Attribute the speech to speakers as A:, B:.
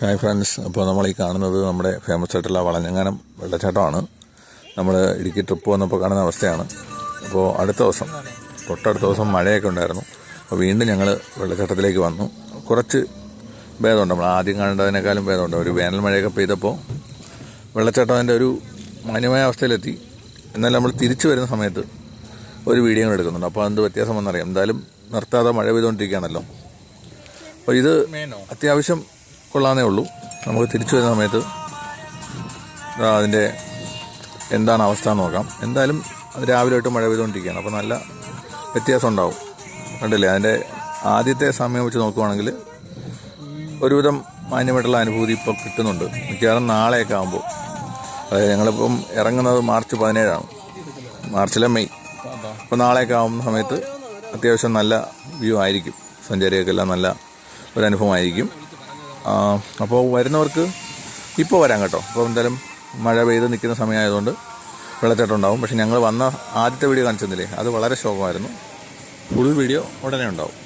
A: Hi friends. അപ്പോൾ നമ്മൾ ഈ കാണുന്നത് നമ്മുടെ ഫേമസ് ആയിട്ടുള്ള വളഞ്ഞങ്ങാനം വെള്ളച്ചാട്ടമാണ്. നമ്മൾ ഇടുക്കി ട്രിപ്പ് വന്നപ്പോൾ കാണുന്ന അവസ്ഥയാണ്. അപ്പോൾ അടുത്ത ദിവസം തൊട്ടടുത്ത ദിവസം മഴയൊക്കെ ഉണ്ടായിരുന്നു. അപ്പോൾ വീണ്ടും ഞങ്ങൾ വെള്ളച്ചാട്ടത്തിലേക്ക് വന്നു. കുറച്ച് ഭേദമുണ്ട്. നമ്മൾ ആദ്യം കാണേണ്ടതിനേക്കാളും ഭേദമുണ്ട്. ഒരു വേനൽ മഴയൊക്കെ പെയ്തപ്പോൾ വെള്ളച്ചാട്ടം അതിന്റെ ഒരു മാന്യമായ അവസ്ഥയിലെത്തി. എന്നാൽ നമ്മൾ തിരിച്ചു വരുന്ന സമയത്ത് ഒരു വീഡിയോ എടുക്കുന്നുണ്ട്. അപ്പോൾ അതിന്റെ വ്യത്യാസം വന്നറിയാം എന്തായാലും നിർത്താതെ മഴ പെയ്തുകൊണ്ടിരിക്കുകയാണല്ലോ. അപ്പോൾ ഇത് അത്യാവശ്യം കൊള്ളാന്നേ ഉള്ളൂ. നമുക്ക് തിരിച്ചു വരുന്ന സമയത്ത് അതിന്റെ എന്താണ് അവസ്ഥ എന്ന് നോക്കാം. എന്തായാലും രാവിലെ തൊട്ട് മഴ പെയ്തുകൊണ്ടിരിക്കുകയാണ്. അപ്പോൾ നല്ല വ്യത്യാസം ഉണ്ടാവും. കണ്ടില്ലേ? അതിന്റെ ആദ്യത്തെ സമയം വെച്ച് നോക്കുവാണെങ്കിൽ ഒരുവിധം മാന്യമായിട്ടുള്ള അനുഭൂതി ഇപ്പോൾ കിട്ടുന്നുണ്ട്. മിക്കവാറും നാളെയൊക്കെ ആകുമ്പോൾ. അതായത് ഞങ്ങളിപ്പം ഇറങ്ങുന്നത് മാർച്ച് പതിനേഴാണ്. മാർച്ചിലെ മെയ്. അപ്പോൾ നാളെയൊക്കെ ആകുന്ന സമയത്ത് അത്യാവശ്യം നല്ല വ്യൂ ആയിരിക്കും. സഞ്ചാരികൾക്കെല്ലാം നല്ല ഒരു അനുഭവമായിരിക്കും. അപ്പോൾ വരുന്നവർക്ക് ഇപ്പോൾ വരാം കേട്ടോ. അപ്പോൾ എന്തായാലും മഴ പെയ്ത് നിൽക്കുന്ന സമയമായതുകൊണ്ട് വെള്ളച്ചാട്ടം ഉണ്ടാവും പക്ഷേ ഞങ്ങൾ വന്ന ആദ്യത്തെ വീഡിയോ കാണിച്ചെന്നില്ലേ? അത് വളരെ ശോകമായിരുന്നു. ഫുൾ വീഡിയോ ഉടനെ ഉണ്ടാവും.